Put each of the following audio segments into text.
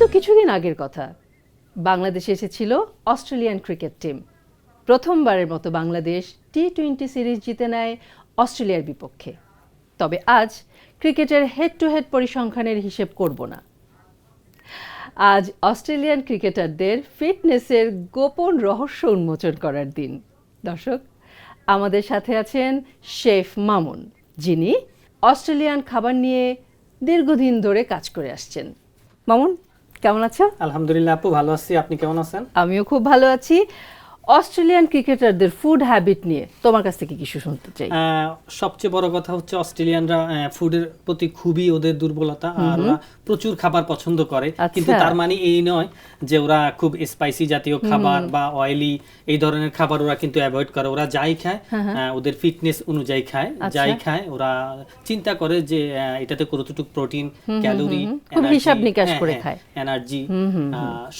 তো কিছুদিন আগের কথা। বাংলাদেশে এসেছিল অস্ট্রেলিয়ান ক্রিকেট টিম। প্রথমবারের মতো বাংলাদেশ টি টোয়েন্টি সিরিজ জিতে নেয় অস্ট্রেলিয়ার বিপক্ষে। তবে আজ ক্রিকেটের হেড টু হেড পরিসংখ্যানের হিসেব করব না। আজ অস্ট্রেলিয়ান ক্রিকেটারদের ফিটনেসের গোপন রহস্য উন্মোচন করার দিন। দর্শক, আমাদের সাথে আছেন শেফ মামুন, যিনি অস্ট্রেলিয়ান খাবার নিয়ে দীর্ঘদিন ধরে কাজ করে আসছেন। মামুন কেমন আছো? আলহামদুলিল্লাহ আপু ভালো আছি। আপনি কেমন আছেন? আমিও খুব ভালো আছি। অস্ট্রেলিয়ান ক্রিকেটারদের ফুড হ্যাবিট নিয়ে তোমার কাছ থেকে কিছু শুনতে চাই। সবচেয়ে বড় কথা হচ্ছে অস্ট্রেলিয়ানরা ফুডের প্রতি খুবই ওদের দুর্বলতা আর প্রচুর খাবার পছন্দ করে। আচ্ছা। কিন্তু তার মানে এই নয় যে ওরা খুব স্পাইসি জাতীয় খাবার বা অয়েলি এই ধরনের খাবার ওরা কিন্তু অ্যাভয়েড করে। ওরা যাই খায় ওদের ফিটনেস অনুযায়ী খায়। হ্যাঁ, আচ্ছা। যাই খায় ওরা চিন্তা করে যে এটাতে কতটুকু প্রোটিন ক্যালোরি হিসাব নিকাশ করে খায়। এনার্জি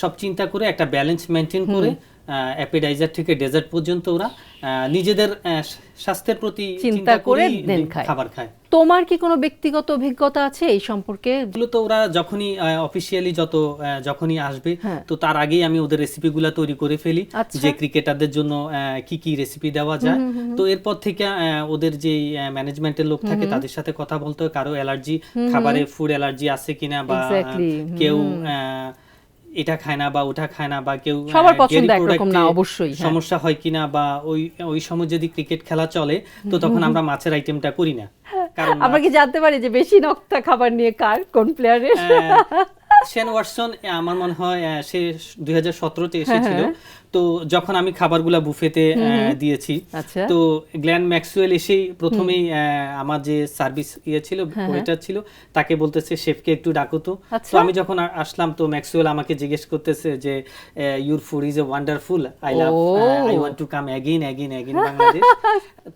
সব চিন্তা করে একটা ব্যালেন্স মেনটেন করে অ্যাপেটাইজার থেকে ডেজার্ট পর্যন্ত ওরা নিজেদের স্বাস্থ্যের প্রতি চিন্তা করে দেন খায়। খাবার খায়। তোমার কি কোনো ব্যক্তিগত অভিজ্ঞতা আছে এই সম্পর্কে? এগুলো তো ওরা যখনই অফিসিয়ালি যত যখনই আসবে হ্যাঁ। তো তার আগেই আমি ওদের রেসিপিগুলো তৈরি করে ফেলি আচ্ছা। যে ক্রিকেটারদের জন্য কি কি রেসিপি দেওয়া যায়। তো এরপর থেকে ওদের যে ম্যানেজমেন্টের লোক থাকে তাদের সাথে কথা বলতে হয় কারও অ্যালার্জি খাবারে ফুড অ্যালার্জি আছে কিনা বা কেউ আহ, এটা খায় না বা ওটা খায় না বা কেউ আহ, সবার পছন্দ একরকম না, অবশ্যই, হ্যাঁ। সমস্যা হয় কিনা বা ওই ওই সময় যদি ক্রিকেট খেলা চলে তো তখন আমরা মাছের আইটেমটা করি না কারণ আমরা কি জানতে পারি যে বেশি নক্তা খাবার নিয়ে কার কোন প্লেয়ারের শেন ওয়াটসন আমার মনে হয় সে দুই হাজার সতেরোতে হ্যাঁ, এসেছিল। তো যখন আমি খাবারগুলা বুফেতে দিয়েছি আচ্ছা। তো গ্ল্যান ম্যাক্সওয়েল এসেই প্রথমেই আমার যে সার্ভিস ইয়ে ছিল ওয়েটার ছিল তাকে বলতেছে শেফকে একটু ডাকো তো। হ্যাঁ, আচ্ছা। তো আমি যখন আসলাম তো ম্যাক্সওয়েল আমাকে জিজ্ঞেস করতেছে যে your food is a wonderful I love I want to come again again again Bangladesh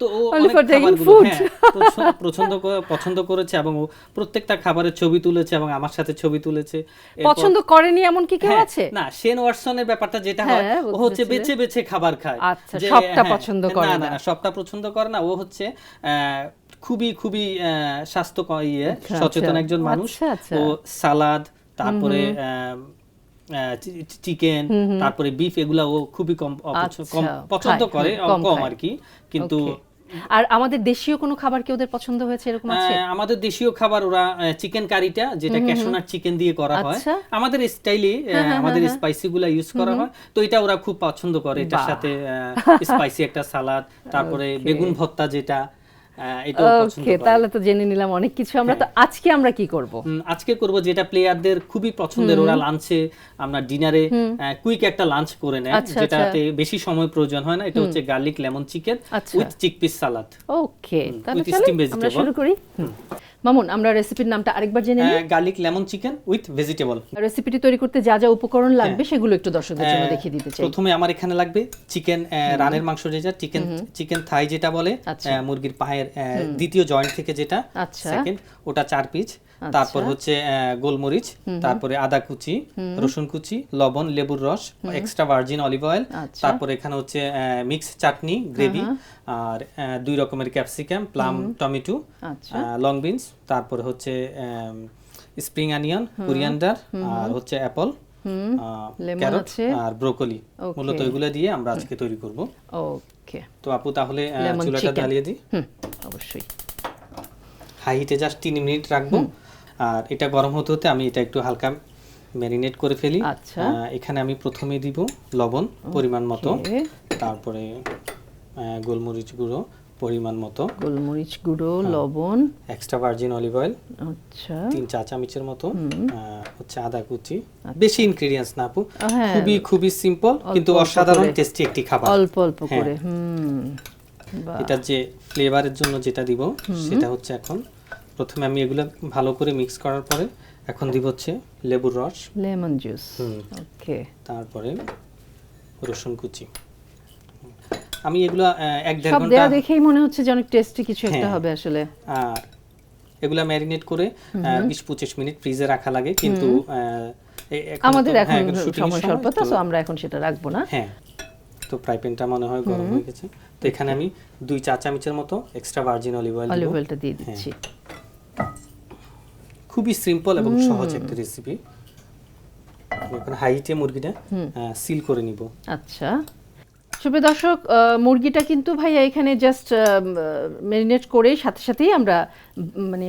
তো ও অনেক খাবারগুলো হ্যাঁ পছন্দ- পছন্দ করে- পছন্দ করেছে এবং ও প্রত্যেকটা খাবারের ছবি তুলেছে এবং আমার সাথে ছবি তুলেছে। পছন্দ করেনি এমন কি কেউ হ্যাঁ, আছে? না শেন ওয়াটসনের ব্যাপারটা যেটা হ্যাঁ, হয় ও হচ্ছে বেছে বেছে খাবার খায়। আচ্ছা, সবটা হ্যাঁ, পছন্দ করে না না। সবটা পছন্দ করে না। ও হচ্ছে খুবই খুবই আহ, স্বাস্থ্য ইয়ে আচ্ছা, সচেতন আচ্ছা। একজন মানুষ। আচ্ছা, আচ্ছা। ও সালাদ তারপরে চিকেন তারপরে বিফ এগুলা ও খুবই কম পছন্দ করে কম আর কি। কিন্তু. আর আমাদের দেশীয় কোনো খাবার কি ওদের পছন্দ হয়েছে? এরকম আছে? আহ, আমাদের দেশীয় খাবার ওরা চিকেন কারিটা যেটা ক্যাশনাট চিকেন দিয়ে করা হয়। আচ্ছা। আমাদের স্টাইলে আমাদের স্পাইসি গুলা ইউজ করা হয়। তো এটা ওরা খুব পছন্দ করে এটার। সাথে স্পাইসি একটা সালাদ তারপরে বেগুন ভর্তা যেটা ওকে করে। তাহলে তো জেনে নিলাম অনেক কিছু। আমরা তো আজকে আমরা কি করব? আজকে করব যেটা প্লেয়ারদের খুবই পছন্দের। ওরা লাঞ্চে আমরা ডিনারে কুইক একটা লাঞ্চ করে নেয় আচ্ছা, যেটাতে বেশি সময় প্রয়োজন হয় না। এটা হচ্ছে গার্লিক লেমন চিকেন আচ্ছা। উইথ চিকপিস সালাদ ওকে তাহলে আমরা শুরু করি। মামুন আমরা রেসিপির নামটা আরেকবার জেনে নিই। Garlic lemon chicken with vegetable রেসিপিটি তৈরি করতে যা যা উপকরণ লাগবে সেগুলো একটু দর্শকদের জন্য দেখিয়ে দিতে চাই। প্রথমে আমার এখানে লাগবে চিকেন রানের মাংস যেটা চিকেন চিকেন থাই যেটা বলে আচ্ছা। মুরগির পায়ের দ্বিতীয় জয়েন্ট থেকে যেটা আচ্ছা। সেকেন্ড ওটা চার পিস তারপর হচ্ছে গোলমরিচ তারপরে আদা কুচি রসুন কুচি লবণ লেবুর রস এক্সট্রা ভার্জিন অলিভ অয়েল তারপর এখানে হচ্ছে মিক্স চাটনি গ্রেভি আর দুই রকমের ক্যাপসিকাম প্লাম টমেটো আচ্ছা। লং বিনস তারপরে হচ্ছে স্প্রিং অনিয়ন কোরিয়ান্ডার আর হচ্ছে অ্যাপল ক্যারট আর ব্রোকলি মূলত এগুলো দিয়ে আমরা আজকে তৈরি করব। ওকে। তো আপু তাহলে চুলাটা জ্বালিয়ে দিই। অবশ্যই। হাই হিটে জাস্ট তিন মিনিট রাখব। আর এটা গরম হতে হতে আমি এটা একটু হালকা ম্যারিনেট করে ফেলি। আচ্ছা। এখানে আমি প্রথমে দিব লবণ পরিমাণ মতো। তারপরে গোলমরিচ গুঁড়ো পরিমাণ মতো। গোলমরিচ গুঁড়ো হ্যাঁ। লবণ। এক্সট্রা ভার্জিন অলিভ অয়েল আচ্ছা। তিন চা চামচের মতো। হচ্ছে আদা কুচি। বেশি ইনগ্রেডিয়েন্টস না আপু। হ্যাঁ। খুবই খুবই সিম্পল কিন্তু অসাধারণ টেস্টি একটি খাবার। অল্প অল্প হ্যাঁ। করে। হুম। এটার যে ফ্লেভারের জন্য যেটা দিব সেটা হচ্ছে এখন প্রথমে আমি এগুলো ভালো করে মিক্স করার পরে এখন দিব হচ্ছে লেবুর রস। লেমন জুস ওকে তারপরে রসুন কুচি। আমি এগুলো এক দেড় ঘণ্টা দেয়া দেখেই মনে হচ্ছে যে অনেক টেস্টি কিছু একটা হ্যাঁ। হবে আসলে। আর এগুলা ম্যারিনেট করে বিশ পঁচিশ মিনিট ফ্রিজে রাখা লাগে কিন্তু এখন আমাদের হ্যাঁ, এখন সময় স্বল্পতা তো- সো আমরা এখন সেটা রাখব না। হ্যাঁ তো ফ্রাই প্যানটা মনে হয় গরম হয়ে গেছে। তো এখানে আমি দুই চা চামচের মতো extra virgin olive oil olive অয়েলটা দিয়ে দিচ্ছি। খুবই সিম্পল এবং সহজ একটা রেসিপি এখন হাইটে মুরগিটা সিল করে নিব। আচ্ছা। সুপ্রিয় দর্শক মুরগিটা কিন্তু ভাইয়া এখানে জাস্ট ম্যারিনেট করে সাথে সাথেই আমরা মানে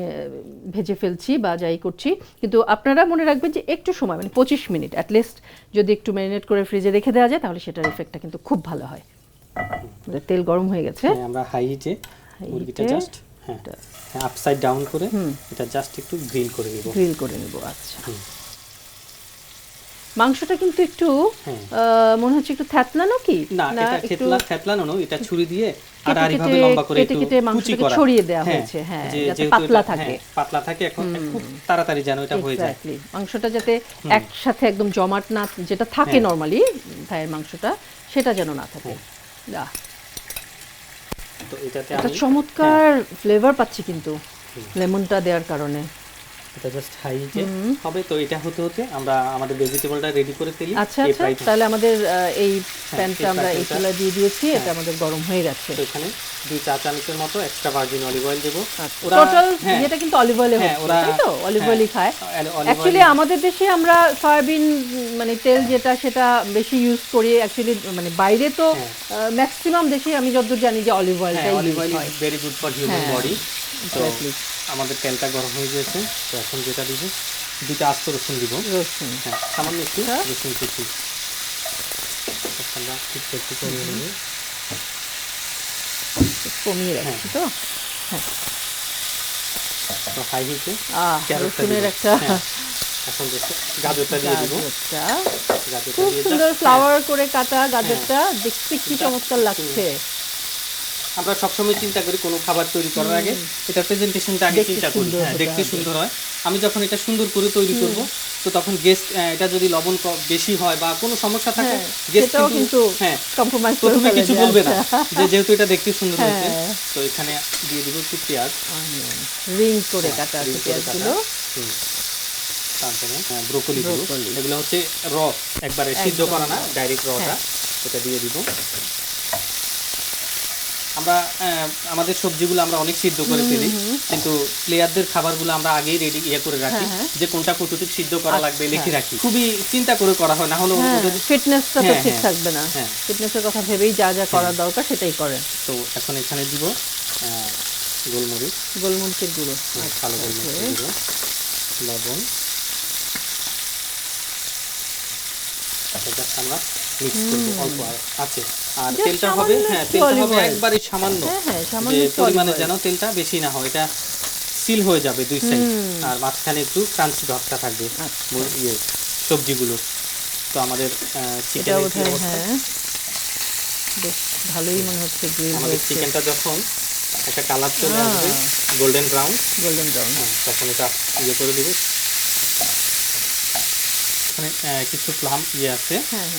ভেজে ফেলছি বা যাই করছি। কিন্তু আপনারা মনে রাখবেন যে একটু সময় মানে পঁচিশ মিনিট অ্যাটলিস্ট যদি একটু ম্যারিনেট করে ফ্রিজে রেখে দেওয়া যায় তাহলে সেটার এফেক্টটা কিন্তু খুব ভালো হয়। তেল গরম হয়ে গেছে। হ্যাঁ, আমরা হাইটে মুরগিটা Height এ জাস্ট হ্যাঁ আপসাইড ডাউন করে এটা জাস্ট একটু গ্রিল করে দিব গ্রিল করে নেব আচ্ছা। মাংসটা কিন্তু একটু হ্যাঁ। মনে হচ্ছে একটু থ্যাতলানো কি? না এটা থেতলা থেতলানো নয় এটা ছুরি দিয়ে কেটে আড়াআড়ি ভাবে লম্বা করে একটু কেটে কুচি করা। ছড়িয়ে দেওয়া হয়েছে, হ্যাঁ, যাতে পাতলা থাকে। হ্যাঁ, পাতলা থাকে এখন খুব তাড়াতাড়ি যেন এটা হয়ে যায়। মাংসটা যাতে একসাথে একদম জমাট না যেটা থাকে হ্যাঁ। নরমালি ভাইয়ের মাংসটা সেটা যেন না থাকে। তো এটাতে আমি চমৎকার ফ্লেভার পাচ্ছি কিন্তু লেমনটা দেওয়ার কারণে। এটা জাস্ট হাইটে হবে তো এটা হতে হতে আমরা আমাদের ভেজিটেবলটা রেডি করে ফেলি। আচ্ছা আচ্ছা তাহলে আমাদের এই প্যানটা আমরা এই চুলা দিয়ে দিয়েছি এটা আমাদের গরম হয়ে গেছে। তো এখানে দুই চা চামচের মতো এক্সট্রা ভার্জিন অলিভ অয়েল দেবো। টোটাল হ্যাঁ, ইয়েটা কিন্তু অলিভ অয়েলে হ্যাঁ, ওরা- তাই তো? অলিভ হ্যাঁ, অয়েলই খায় অ্যাকচুয়ালি আমাদের দেশে আমরা সয়াবিন মানে তেল যেটা সেটা বেশি ইউজ করি। অ্যাকচুয়ালি মানে বাইরে তো হ্যাঁ। ম্যাক্সিমাম দেশে আমি যতদূর জানি যে অলিভ হ্যাঁ অয়েলটাই অলিভ অয়েল হয়। ভেরি গুড ফর হিউম্যান হ্যাঁ, বডি. আমাদের তেলটা গরম হয়ে গিয়েছে। তো এখন যেটা দিব দুইটা আস্ত রসুন দিব। রসুন। হ্যাঁ সামান্য একটু আচ্ছা। রসুন কুচি। আমরা একটু নেব। কমিয়ে রাখছি তো? তো হাই হিটে রসুনের একটা হ্যাঁ, এখন গাজরটা দিয়ে দিব। গাজরটা। গাজরটা খুব সুন্দর ফ্লাওয়ার করে কাটা গাজরটা। দেখতে কি চমৎকার লাগছে। আমরা সবসময় চিন্তা করি কোনো খাবার তৈরি করার আগে। এটা প্রেজেন্টেশনটা আগে চিন্তা করি। হ্যাঁ দেখতে সুন্দর হয়। আমি যখন এটা সুন্দর করে তৈরি করব তো তখন গেস্ট এটা যদি লবণ বেশি হয় বা কোনো সমস্যা থাকে হ্যাঁ, গেস্ট কিন্তু হ্যাঁ কম্প্রোমাইজ প্রথমে কিছু বলবে না আচ্ছা। যে যেহেতু এটা দেখতে সুন্দর হয়েছে হ্যাঁ। তো এখানে দিয়ে দিব একটু পেঁয়াজ। রিং করে কাটা আছে। পেঁয়াজগুলো। তারপরে ব্রোকলি দিব। এগুলো হচ্ছে র একবারে সিদ্ধ করা না ডাইরেক্ট রটা হ্যাঁ। এটা দিয়ে দিব। আমরা আমাদের সবজিগুলো আমরা অনেক সিদ্ধ করে ফেলি কিন্তু প্লেয়ারদের খাবারগুলো আমরা আগেই রেডি ইয়ে করে রাখি হ্যাঁ, যে কোনটা কতটুকু সিদ্ধ করা লাগবে লিখে রাখি। খুবই চিন্তা করে করা হয় না হলে হ্যাঁ ফিটনেসটা তো হ্যাঁ, ঠিক হ্যাঁ, থাকবে না। হ্যাঁ। ফিটনেসের কথা ভেবেই যা যা করা দরকার সেটাই করে তো এখন এখানে দিব গোলমরিচ। গোলমরিচের গুঁড়ো। কালো গোলমরিচ দিব লবণ। আচ্ছা, আমরা। মিক্স করব অল্প আছে। আর তেলটা হবে হ্যাঁ তেলটা হবে। একবারে সামান্য। হ্যাঁ, হ্যাঁ, সামান্য যে পরিমাণে যেন তেলটা বেশি না হয় এটা সিল হয়ে যাবে দুই সাইড আর মাঝখানে একটু ক্রাঞ্চি ভাবটা থাকবে আচ্ছা। ইয়ে সবজিগুলো। তো আমাদের চিকেনের বোধ হয়। বেশ ভালোই মনে হচ্ছে আমাদের চিকেনটা যখন একটা কালার চলে। আসবে গোল্ডেন ব্রাউন গোল্ডেন ব্রাউন তখন এটা ইয়ে করে দিব এখানে কিছু প্লাম ইয়ে আছে। হ্যাঁ,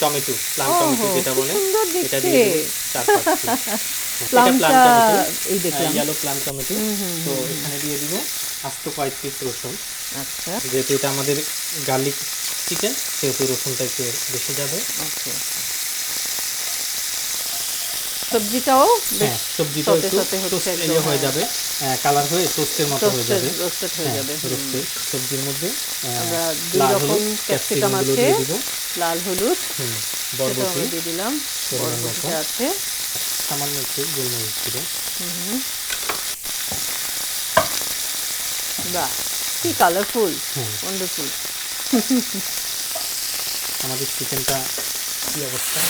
টমেটো প্লাম টমেটো যেটা বলে এটা। দিয়ে চার। হ্যাঁ, প্লামটা প্লাম টমেটো এই দেখলাম। Yellow plum tomato. তো এখানে দিয়ে দিব আস্ত কয়েক পিস রসুন। আচ্ছা। যেহেতু এটা আমাদের গার্লিক চিকেন সেহেতু রসুনটা একটু বেশি যাবে। ওকে। সবজিটাও হ্যাঁ সবজিটা একটু ইয়ে হয়ে হ্যাঁ। যাবে কালার হয়ে টোস্টের মতো হয়ে যাবে রোস্টেড হয়ে হ্যাঁ, যাবে। সবজির মধ্যে আমরা দুই রকম ক্যাপসিকাম আছে লাল হলুদ বরবটি দিয়ে দিলাম। বরবটিটা আছে সামান্য একটু গোলমরিচ বাহ কি কালারফুল। ওয়ান্ডারফুল আমাদের চিকেনটা কি অবস্থা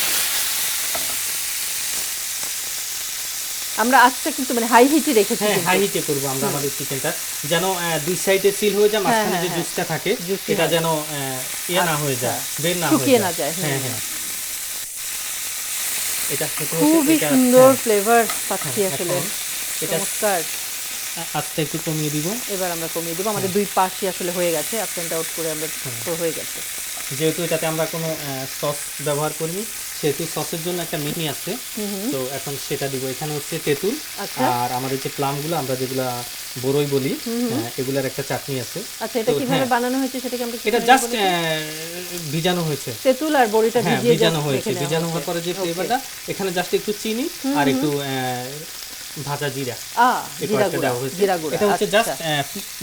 আমরা আজটা কিন্তু মানে হাই হিটে রেখেছি হ্যাঁ হাই হিটে করব আমরা আমাদের চিকেনটা যেন দুই সাইডে সিল হয়ে যায় মাঝখানে হ্যাঁ, যে হ্যাঁ, জুসটা থাকে এটা যেন ইয়ে না হয়ে যায় আচ্ছা। বের না হয়ে যায়। না যায়, হ্যাঁ হ্যাঁ। এটা খুবই সুন্দর হ্যাঁ, ফ্লেভার পাচ্ছি হ্যাঁ, আসলে। এটা চমৎকার। আস্তে একটু কমিয়ে দিব। এবার আমরা কমিয়ে দেবো আমাদের দুই পাশই আসলে হয়ে গেছে আপ অ্যান্ড আউট করে আমরা হয়ে। গেছে। যেহেতু এটাতে আমরা কোনো সস ব্যবহার করিনি সেহেতু সসের জন্য একটা মিনি আছে। তো এখন সেটা দিব। এখানে হচ্ছে তেঁতুল। আচ্ছা। আর আমাদের যে প্লামগুলো আমরা যেগুলা বড়ই বলি হ্যাঁ, এগুলার একটা চাটনি আছে। আচ্ছা এটা কীভাবে হ্যাঁ। বানানো হয়েছে সেটাকে আমরা এটা জাস্ট ভিজানো হয়েছে। তেঁতুল আর বড়িটা হ্যাঁ ভিজিয়ে ভিজানো হয়েছে। ভিজানো হওয়ার পরে যে ফ্লেভারটা এখানে জাস্ট একটু চিনি আর একটু ভাজা জিরা। গুঁড়া এটা হচ্ছে। জাস্ট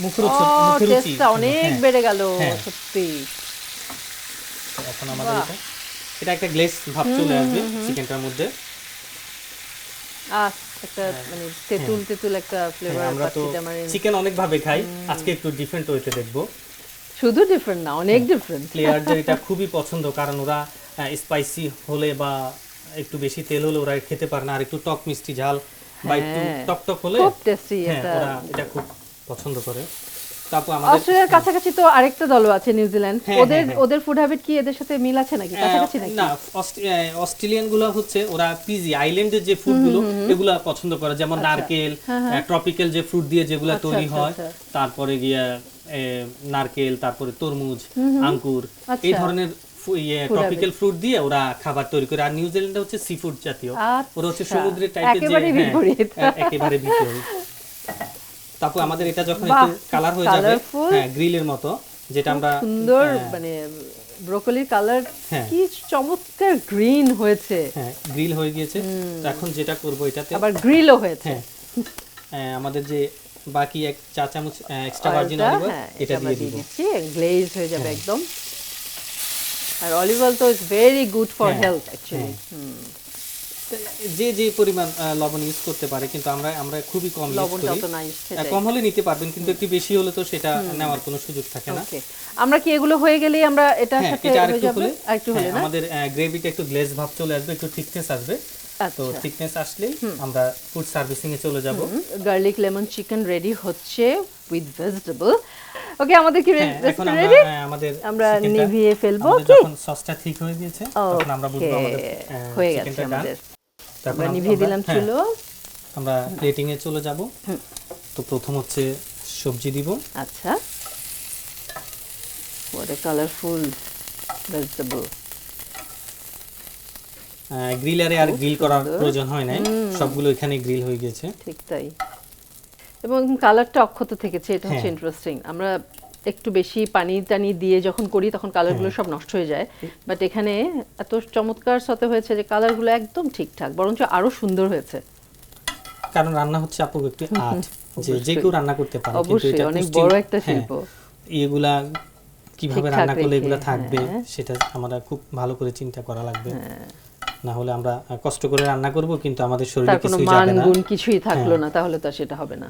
মুখের ও মুখের রুচি টেস্টটা অনেক। বেড়ে গেল। সত্যি। এখন আমাদের এটা এটা একটা গ্লেস ভাব চলে আসবে চিকেনটার মধ্যে। একটা মানে তেঁতুল তেঁতুল একটা হ্যাঁ, ফ্লেভার আমরা তো চিকেন অনেক ভাবে খাই আজকে একটু ডিফারেন্ট ওয়েতে দেখব। শুধু ডিফারেন্ট না অনেক ডিফারেন্ট প্লেয়ারদের এটা খুবই পছন্দ কারণ ওরা স্পাইসি হলে বা একটু বেশি তেল হলে ওরা খেতে পারে না আর একটু টক মিষ্টি ঝাল বা একটু হ্যাঁ। টক টক হলে খুব টেস্টি হ্যাঁ এটা। এটা খুব পছন্দ করে। তারপর আমাদের অস্ট্রেলিয়ার কাছাকাছি তো আরেকটা দলও আছে নিউজিল্যান্ড হ্যাঁ, ওদের হ্যাঁ, হ্যাঁ। ওদের ফুড হ্যাবিট কি এদের সাথে মিল আছে নাকি? কাছাকাছি নাকি? না অস্ট্রেলিয়ানগুলো হচ্ছে ওরা পিজি আইল্যান্ডের যে ফ্রুটগুলো এগুলা পছন্দ করে। যেমন নারকেল ট্রপিক্যাল যে ফ্রুট দিয়ে যেগুলা আচ্ছা, তৈরি আচ্ছা, হয় আচ্ছা। তারপরে গিয়া নারকেল তারপরে তরমুজ আঙ্কুর এই আচ্ছা। ধরনের ফু- ইয়ে ট্রপিক্যাল ফ্রুট দিয়ে ওরা খাবার তৈরি করে। আর নিউজিল্যান্ডে হচ্ছে সি ফুড জাতীয়। ওরা হচ্ছে আচ্ছা। সমুদ্রের টাইপের যে হ্যাঁ, একেবারে বিপরীত। তারপর আমাদের এটা যখন একটু কালার হয়ে যাবে হ্যাঁ গ্রিলের মতো যেটা আমরা সুন্দর হ্যাঁ, মানে ব্রোকলির কালার হ্যাঁ। কি চমৎকার গ্রিন হয়েছে। হ্যাঁ গ্রিল হয়ে গিয়েছে। তো এখন যেটা করব এটাতে আবার গ্রিলও হয়েছে। হ্যাঁ। আমাদের যে বাকি এক চা চামচ এক্সট্রা ভার্জিন অলিভ অয়েল হ্যাঁ, এটা দিয়ে দিব। গ্লেজ হয়ে যাবে একদম। আর অলিভ অয়েল তো ইজ ভেরি গুড ফর হ্যাঁ, হেলথ অ্যাকচুয়ালি যে যে পরিমাণ লবণ ইউজ করতে পারে কিন্তু আমরা আমরা খুবই কম ইউজ করি। কম হলে নিতে পারবেন কিন্তু একটু বেশি হলে তো সেটা নেওয়ার কোনো সুযোগ থাকে না। আমরা কি এগুলো হয়ে গেলেই আমরা এটার হ্যাঁ সাথে এটা হয়ে যাবে? আরেকটু হলে হ্যাঁ, না? আমাদের গ্রেভিটা একটু গ্লেজ ভাব চলে আসবে একটু থিকনেস আসবে। তো আচ্ছা। থিকনেস আসলেই আমরা ফুড সার্ভিসিং এ চলে যাব। গার্লিক লেমন চিকেন রেডি হচ্ছে উইথ ভেজিটেবল ওকে আমাদের কি হ্যাঁ রেডি আমাদের আমরা নিভিয়ে ফেলব কি যখন সসটা ঠিক হয়ে গিয়েছে তখন আমরা বুঝব আমাদের হয়ে গেছে আমাদের। আমরা আমরা- নিভিয়ে দিলাম হ্যাঁ, চুলো। আমরা প্লেটিং এ চলে যাব। তো প্রথম হচ্ছে সবজি দিব। আচ্ছা। What a colorful vegetable গ্রিলারে আর গ্রিল করার প্রয়োজন হয় নাই। সবগুলো এখানে গ্রিল হয়ে গেছে। ঠিক তাই। এবং কালারটা অক্ষত থেকেছে এটা হচ্ছে হ্যাঁ। ইন্টারেস্টিং আমরা একটু বেশি পানি টানি দিয়ে যখন করি তখন কালারগুলো। সব নষ্ট হয়ে যায় বাট এখানে এত চমৎকার সাথে হয়েছে যে কালারগুলো একদম ঠিকঠাক বরঞ্চ আরও সুন্দর হয়েছে কারণ রান্না হচ্ছে আপু একটু আর্ট যে যে কেউ রান্না করতে পারে কিন্তু অবশ্যই, এটা অনেক বড় একটা হ্যাঁ, শিল্প। এগুলা কীভাবে রান্না করলে এগুলা থাকবে হ্যাঁ। সেটা আমরা খুব ভালো করে চিন্তা করা লাগবে হ্যাঁ। না হলে আমরা কষ্ট করে রান্না করব কিন্তু আমাদের শরীরে কিছুই যাবে না গুণ কিছুই থাকল। না তাহলে তো সেটা হবে না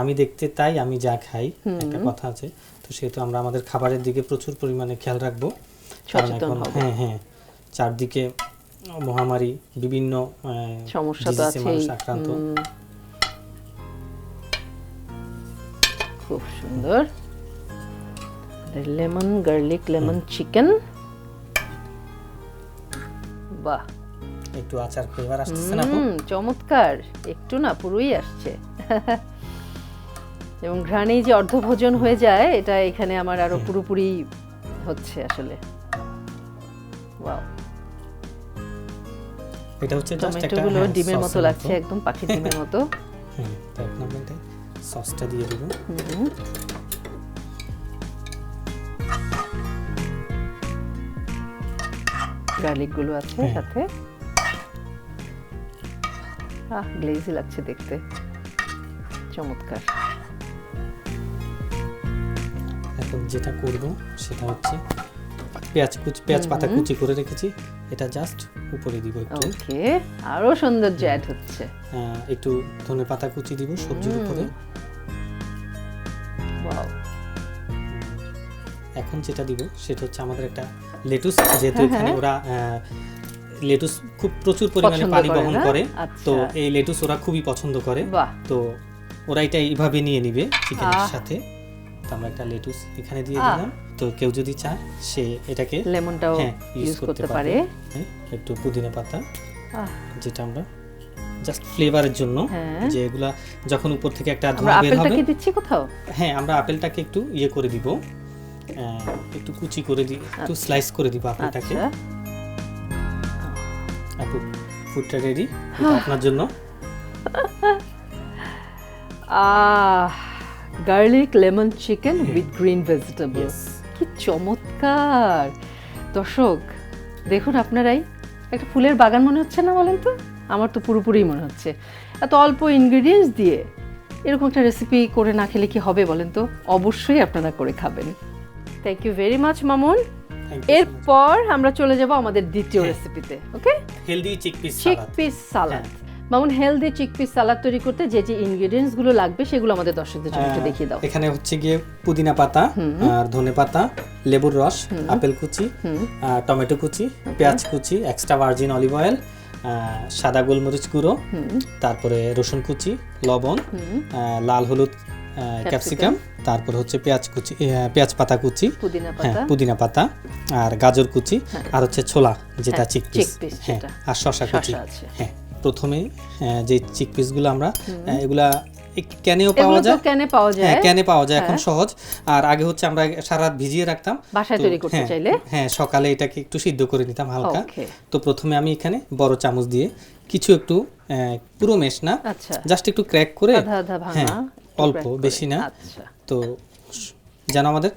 আমি দেখতে তাই আমি যা খাই একটা কথা আছে। তো সেহেতু আমরা আমাদের খাবারের দিকে প্রচুর পরিমাণে খেয়াল রাখব। কারণ সচেতন এখন হ্যাঁ হ্যাঁ চারদিকে মহামারী বিভিন্ন সমস্যা তো এ মানুষ আক্রান্ত। খুব সুন্দর। Lemon garlic lemon chicken. বাহ। একটু আচার ফ্লেভার আসতেছে না? চমৎকার। একটু না পুরোই আসছে। এবং ঘ্রাণেই যে অর্ধভোজন হয়ে যায় এটা এখানে আমার আরও পুরোপুরি হচ্ছে আসলে। ওয়াও এটা হচ্ছে জাস্ট একটা টমেটোগুলো হ্যাঁ, ডিমের মতো লাগছে একদম পাখির ডিমের মতো। হ্যাঁ তো এখন আমরা এটা সসটা দিয়ে দেবো। হুম। গার্লিকগুলো আছে হ্যাঁ। সাথে। আহ গ্লেজি লাগছে দেখতে। চমৎকার। যেটা করব সেটা হচ্ছে পেঁয়াজ কুচি পেঁয়াজ পাতা কুচি করে রেখেছি। এটা জাস্ট উপরে দিব একটু। ওকে আরও সৌন্দর্য অ্যাড হচ্ছে। একটু ধনে পাতা কুচি দিব সবজির উপরে। ওয়াও এখন যেটা দিব সেটা হচ্ছে আমাদের একটা লেটুস যেহেতু হ্যাঁ, এখানে হ্যাঁ। ওরা লেটুস খুব প্রচুর পরিমাণে পানি বহন করে। আচ্ছা। তো এই লেটুস ওরা খুবই পছন্দ করে। তো ওরা এটা এইভাবে নিয়ে নিবে চিকেনের সাথে। তো আমরা একটা লেটুস এখানে দিয়ে দিলাম। তো কেউ যদি চায় সে এটাকে লেমনটাও হ্যাঁ ইউজ করতে পারে। হ্যাঁ, একটু পুদিনা পাতা যেটা আমরা জাস্ট ফ্লেভারের জন্য হ্যাঁ। যে এগুলা যখন উপর থেকে একটা ধোঁয়া বের হবে কি দিচ্ছি কোথাও? হ্যাঁ আমরা আপেলটাকে একটু ইয়ে করে দিব। একটু কুচি করে দিই একটু স্লাইস করে দিব আপেলটাকে। আচ্ছা। আপু ফুডটা রেডি আপনার জন্য। আহ। Garlic lemon chicken with green vegetable কি চমৎকার! দর্শক দেখুন আপনারাই একটা ফুলের বাগান মনে হচ্ছে না বলেন তো? আমার তো পুরোপুরি মনে হচ্ছে। এত অল্প ইনগ্রিডিয়েন্টস দিয়ে এরকম একটা রেসিপি করে না খেলে কি হবে বলেন তো? অবশ্যই আপনারা করে খাবেন। Thank you very much Mamun. এরপর আমরা চলে যাব আমাদের দ্বিতীয়। রেসিপিতে okay healthy chickpeas chick salad. Mamun healthy chick peas salad তৈরি করতে যে যে ইনগ্রেডিয়েন্টসগুলো লাগবে সেগুলো আমাদের দর্শকদের জন্য একটু দেখিয়ে দাও। এখানে হচ্ছে গিয়ে পুদিনা পাতা আর ধনে পাতা লেবুর রস আপেল কুচি টমেটো কুচি পেঁয়াজ কুচি এক্সট্রা ভার্জিন অলিভ অয়েল সাদা গোলমরিচ গুঁড়ো তারপরে রসুন কুচি লবণ লাল হলুদ ক্যাপসিকাম। তারপর হচ্ছে পেঁয়াজ কুচি পেঁয়াজ পাতা কুচি পুদিনা হ্যাঁ পাতা। পুদিনা পাতা আর গাজর কুচি আর হচ্ছে ছোলা যেটা হ্যাঁ, চিকপিস হ্যাঁ আর শশা কুচি। হ্যাঁ। প্রথমে যে চিকপিসগুলো আমরা এগুলা ক্যানেও পাওয়া যায়। ক্যানে পাওয়া যায়। হ্যাঁ ক্যানে পাওয়া যায় এখন সহজ। আর আগে হচ্ছে আমরা সারা রাত ভিজিয়ে রাখতাম। বাসায় তৈরি করতে হ্যাঁ, চাইলে? হ্যাঁ সকালে এটাকে একটু সিদ্ধ করে নিতাম হালকা। তো প্রথমে আমি এখানে বড় চামচ দিয়ে কিছু একটু পুরো মেশ না আচ্ছা। জাস্ট একটু ক্র্যাক করে হ্যাঁ অল্প বেশি না। আচ্ছা। তো যেন আমাদের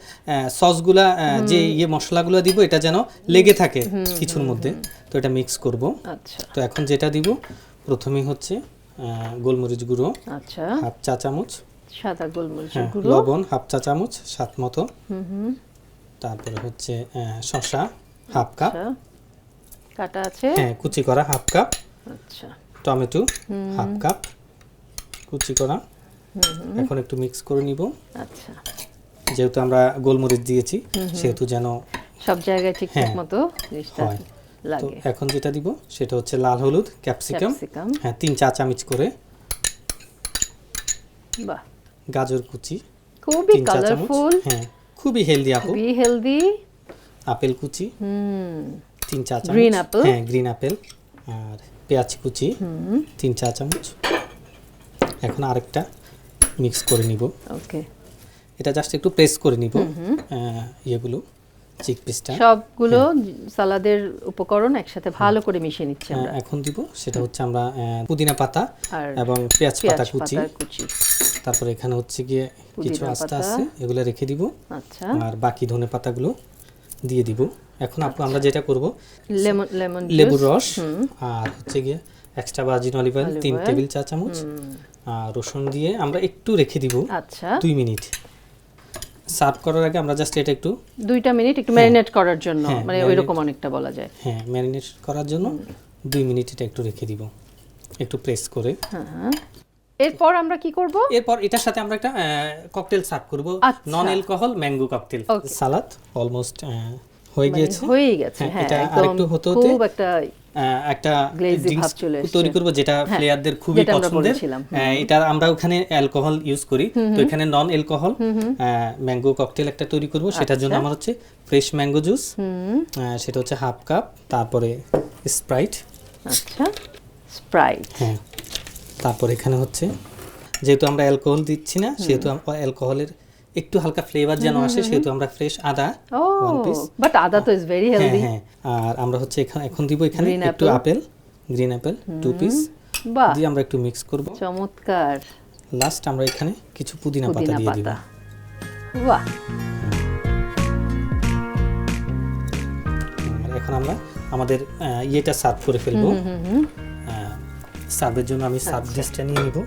সসগুলা যে ইয়ে মশলাগুলো দিব এটা যেন লেগে থাকে কিছুর মধ্যে। তো এটা মিক্স করব। আচ্ছা। তো এখন যেটা দিব প্রথমেই হচ্ছে গোলমরিচ গুঁড়ো আচ্ছা। হাফ চা চামচ। সাদা গোলমরিচের হ্যাঁ, গুঁড়ো। লবণ হাফ চা চামচ স্বাদ মতো। তারপরে হচ্ছে শসা হাফ কাপ। আচ্ছা কাটা আছে? হ্যাঁ কুচি করা হাফ কাপ। আচ্ছা। Tomato half cup. কুচি করা। এখন একটু মিক্স করে নিব। আচ্ছা। যেহেতু আমরা গোলমরিচ দিয়েছি সেহেতু যেন সব জায়গায় ঠিকঠাক হ্যাঁ, মতো জিনিসটা লাগে। এখন যেটা দিব সেটা হচ্ছে লাল হলুদ ক্যাপসিকাম। হ্যাঁ তিন চা চামচ করে। বাহ। গাজর কুচি খুবই কালারফুল হ্যাঁ খুবই হেলদি আপু খুবই হেলদি আপেল কুচি। হুম। তিন চা চামচ। Green apple? হ্যাঁ গ্রিন আপেল আর পেঁয়াজ কুচি। তিন চা চামচ। এখন আরেকটা মিক্স করে নিব। ওকে এটা জাস্ট একটু প্রেস করে নিব। ইয়েগুলো। চিক পিসটা। সবগুলো সালাদের উপকরণ একসাথে ভালো করে মিশিয়ে নিচ্ছি আমরা। এখন দিব। সেটা হচ্ছে আমরা পুদিনা পাতা আর এবং পেঁয়াজ পাতা কুচি। তারপরে এখানে হচ্ছে গিয়ে কিছু আস্তে আস্তে এগুলো রেখে দিব। আচ্ছা। আর বাকি ধনে পাতাগুলো দিয়ে দিব। এখন আপু আমরা যেটা করব লেমন লেমন লেবুর রস আর হচ্ছে গিয়ে extra virgin olive oil Olive তিন টেবিল চা চামচ আর রসুন দিয়ে আমরা একটু রেখে দিব আচ্ছা। দুই মিনিট। সার্ভ করার আগে আমরা জাস্ট এটা একটু দুইটা মিনিট একটু ম্যারিনেট করার জন্য হ্যাঁ, মানে ওই রকম অনেকটা বলা যায়। হ্যাঁ ম্যারিনেট করার জন্য দুই মিনিট এটা একটু রেখে দিব একটু প্রেস করে। হ্যাঁ এরপর আমরা কি করব? এরপর এটার সাথে আমরা একটা ককটেল সার্ভ করব। Non alcohol mango cocktail salad almost হয়ে গিয়েছে। হয়েই গেছে হ্যাঁ, হ্যাঁ এটা আরেকটু হতে হতে খুব একটা একটা এসছে। তৈরি করব যেটা হ্যাঁ, প্লেয়ারদের খুবই পছন্দের। এটা আমরা ওখানে অ্যালকোহল ইউজ করি। তো এখানে নন অ্যালকোহল ম্যাঙ্গো ককটেল একটা তৈরি করব। সেটার জন্য আচ্ছা। আমার হচ্ছে ফ্রেশ ম্যাঙ্গো জুস সেটা হচ্ছে হাফ কাপ তারপরে স্প্রাইট আচ্ছা স্প্রাইট হ্যাঁ তারপর এখানে হচ্ছে যেহেতু আমরা অ্যালকোহল দিচ্ছি না সেহেতু অ্যালকোহলের একটু হালকা ফ্লেভার যেন আসে সেহেতু আমরা ফ্রেশ আদা ও one piece। বাট আদা তো ইজ ভেরি হেলদি হ্যাঁ আর আমরা হচ্ছে এখানে এখন দিব এখানে একটু apple green apple two piece বাহ। দিয়ে আমরা একটু মিক্স করব। চমৎকার। লাস্ট আমরা এখানে কিছু পুদিনা পাতা দিয়ে দিব। বাহ। এখন আমরা আমাদের ইয়েটা সার্ভ করে ফেলব। সার্ভের জন্য আমি সার্ভ আচ্ছা। ডিশটা নিয়ে নিব।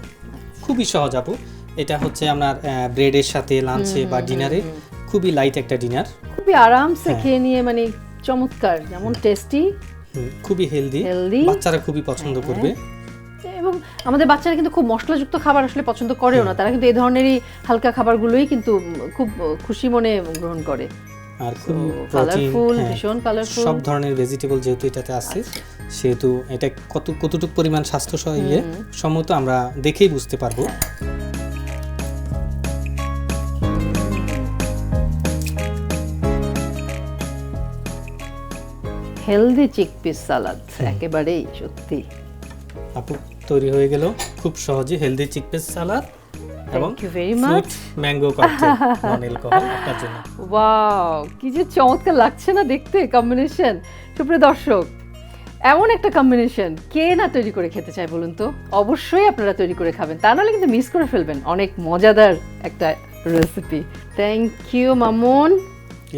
খুবই সহজ আপু। এটা হচ্ছে আপনার ব্রেডের সাথে লাঞ্চে বা ডিনারে খুবই লাইট একটা ডিনার খুবই আরামসে হ্যাঁ। খেয়ে নিয়ে মানে চমৎকার যেমন টেস্টি খুবই হেলদি। বাচ্চারা খুবই পছন্দ হ্যাঁ। করবে। এবং আমাদের বাচ্চারা কিন্তু খুব মশলাযুক্ত খাবার আসলে পছন্দ করেও না। তারা কিন্তু এই ধরনেরই হালকা খাবারগুলোই কিন্তু খুব খুশি মনে গ্রহণ করে। আর প্রোটিন কালারফুল ভীষণ কালারফুল সব ধরনের ভেজিটেবল যেহেতু এটাতে আছে সেহেতু এটা কত কতটুকু পরিমাণ স্বাস্থ্য সহ ইয়ে সম্মত আমরা দেখেই বুঝতে পারব। হেলদি চিকপিস সালাদ একেবারেই সত্যি। আপু তৈরি হয়ে গেল খুব সহজে হেলদি চিকপেস সালাদ এবং fruit mango cocktail non alcohol আপনার জন্য। ওয়াও কি যে চমৎকার লাগছে না দেখতে কম্বিনেশন সুপ্রিয় দর্শক এমন একটা কম্বিনেশন কে না তৈরি করে খেতে চায় বলুন তো? অবশ্যই আপনারা তৈরি করে খাবেন তা নাহলে কিন্তু মিস করে ফেলবেন। অনেক মজাদার একটা recipe thank you Mamun.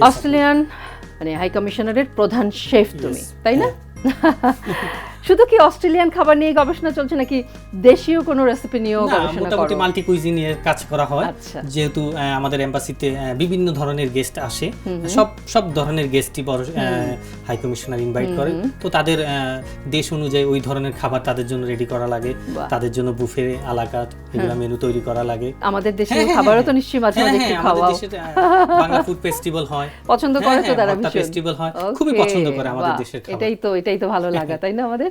Australian মানে হাই কমিশনারের প্রধান শেফ তুমি তাই না? শুধু কি অস্ট্রেলিয়ান খাবার নিয়ে গবেষণা চলছে নাকি দেশীয় কোনো রেসিপি নিয়েও গবেষণা মোটামুটি করো মাল্টি কুইজিনের কাজ করা হয়। আচ্ছা। যেহেতু আমাদের এম্বাসিতে বিভিন্ন ধরনের গেস্ট আসে। সব সব ধরনের গেস্টই বড় হাই কমিশনার ইনভাইট করে। তো তাদের দেশ অনুযায়ী ওই ধরনের খাবার তাদের জন্য রেডি করা লাগে। তাদের জন্য বুফে আলাকা এগুলো মেনু তৈরি করা লাগে। আমাদের দেশীয় হ্যাঁ, হ্যাঁ, খাবারও তো হ্যাঁ। নিশ্চয়ই মাঝে হ্যাঁ, মাঝে হ্যাঁ, একটু দেশে, বাংলা ফুড ফেস্টিভ্যাল হয়। পছন্দ হ্যাঁ, করে তো হ্যাঁ, তারা ভীষণ। ফেস্টিভ্যাল হয়। খুবই পছন্দ করে আমাদের দেশের খাবার। এটাই তো এটাই তো ভালো লাগা তাই না আমাদের?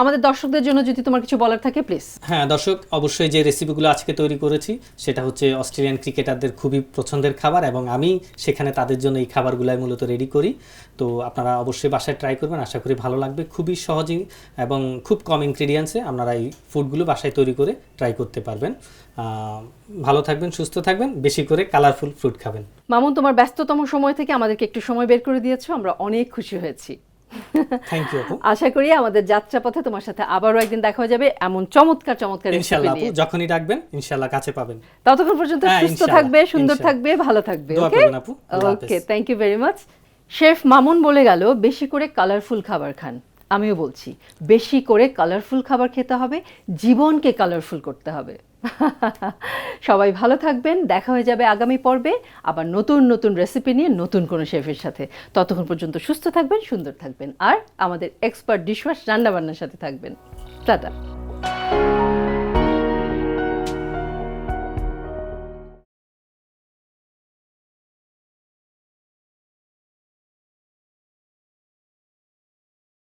আমাদের দর্শকদের জন্য যদি তোমার কিছু বলার থাকে প্লিজ হ্যাঁ দর্শক অবশ্যই যে রেসিপিগুলো আজকে তৈরি করেছি সেটা হচ্ছে অস্ট্রেলিয়ান ক্রিকেটারদের খুবই পছন্দের খাবার এবং আমি সেখানে তাদের জন্য এই খাবারগুলাই মূলত রেডি করি। তো আপনারা অবশ্যই বাসায় ট্রাই করবেন আশা করি ভালো লাগবে। খুবই সহজেই এবং খুব কম ইনগ্রিডিয়েন্টসে আপনারা এই ফুডগুলো বাসায় তৈরি করে ট্রাই করতে পারবেন। ভালো থাকবেন সুস্থ থাকবেন বেশি করে কালারফুল ফ্রুট খাবেন। মামুন তোমার ব্যস্ততম সময় থেকে আমাদেরকে একটু সময় বের করে দিয়েছ আমরা অনেক খুশি হয়েছি। থ্যাংক ইউ আপু আশা করি আমাদের যাত্রাপথে তোমার সাথে আবারও একদিন দেখা হয়ে যাবে এমন চমৎকার চমৎকার রেসিপি ইনশাল্লাহ আপু যখনই ডাকবেন ইনশাল্লাহ কাছে পাবেন। ততক্ষণ পর্যন্ত হ্যাঁ, সুস্থ থাকবে সুন্দর থাকবে ভালো থাকবে okay. Okay thank you very much chef Mamun বলে গেল বেশি করে কালারফুল খাবার খান। আমিও বলছি বেশি করে কালারফুল খাবার খেতে হবে জীবনকে কালারফুল করতে হবে। সবাই ভালো থাকবেন, দেখা হয়ে যাবে আগামী পর্বে আবার নতুন নতুন রেসিপি নিয়ে নতুন কোনো শেফের সাথে। ততক্ষণ পর্যন্ত সুস্থ থাকবেন, সুন্দর থাকবেন, আর আমাদের এক্সপার্ট ডিশওয়াশ রান্নাবান্নার সাথে থাকবেন। টাটা।